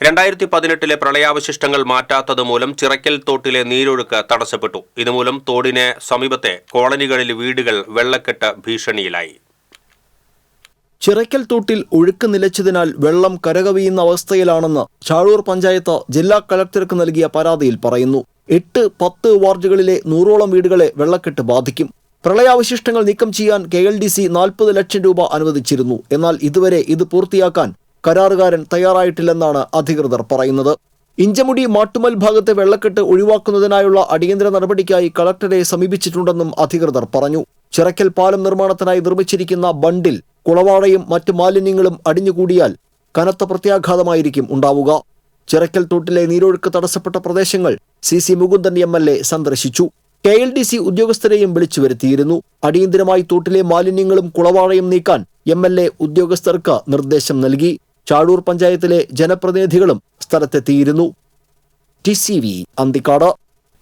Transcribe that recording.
രണ്ടായിരത്തി പതിനെട്ടിലെ പ്രളയാവശിഷ്ടങ്ങൾ മാറ്റാത്തത് മൂലം ചിറക്കൽ തോട്ടിലെ നീരൊഴുക്ക് തടസ്സപ്പെട്ടു. ഇതുമൂലം തോടിന് സമീപത്തെ കോളനികളിൽ വീടുകൾ വെള്ളക്കെട്ട് ഭീഷണിയിലായി. ചിറയ്ക്കൽ തോട്ടിൽ ഒഴുക്ക് നിലച്ചതിനാൽ വെള്ളം കരകവിയുന്ന അവസ്ഥയിലാണെന്ന് ചാഴൂർ പഞ്ചായത്ത് ജില്ലാ കളക്ടർക്ക് നൽകിയ പരാതിയിൽ പറയുന്നു. എട്ട് പത്ത് വാർഡുകളിലെ നൂറോളം വീടുകളെ വെള്ളക്കെട്ട് ബാധിക്കും. പ്രളയാവശിഷ്ടങ്ങൾ നീക്കം ചെയ്യാൻ കെ എൽ ഡി സി നാൽപ്പത് ലക്ഷം രൂപ അനുവദിച്ചിരുന്നു. എന്നാൽ ഇതുവരെ ഇത് പൂർത്തിയാക്കാൻ കരാറുകാരൻ തയ്യാറായിട്ടില്ലെന്നാണ് അധികൃതർ പറയുന്നത്. ഇഞ്ചമുടി മാട്ടുമൽ ഭാഗത്തെ വെള്ളക്കെട്ട് ഒഴിവാക്കുന്നതിനായുള്ള അടിയന്തര നടപടിക്കായി കളക്ടറെ സമീപിച്ചിട്ടുണ്ടെന്നും അധികൃതർ പറഞ്ഞു. ചിറക്കൽ പാലം നിർമ്മാണത്തിനായി നിർമ്മിച്ചിരിക്കുന്ന ബണ്ടിൽ കുളവാടയും മറ്റ് മാലിന്യങ്ങളും അടിഞ്ഞുകൂടിയാൽ കനത്ത പ്രത്യാഘാതമായിരിക്കും ഉണ്ടാവുക. ചിറക്കൽ തോട്ടിലെ നീരൊഴുക്ക് തടസ്സപ്പെട്ട പ്രദേശങ്ങൾ C C Mukundan M L A സന്ദർശിച്ചു. കെ എൽ ഡി സി ഉദ്യോഗസ്ഥരെയും വിളിച്ചു വരുത്തിയിരുന്നു. അടിയന്തരമായി തോട്ടിലെ മാലിന്യങ്ങളും കുളവാഴയും നീക്കാൻ എം എൽ എ ഉദ്യോഗസ്ഥർക്ക് നിർദ്ദേശം നൽകി. ചാഴൂർ പഞ്ചായത്തിലെ ജനപ്രതിനിധികളും സ്ഥലത്തെത്തിയിരുന്നു. T C V Anthikad.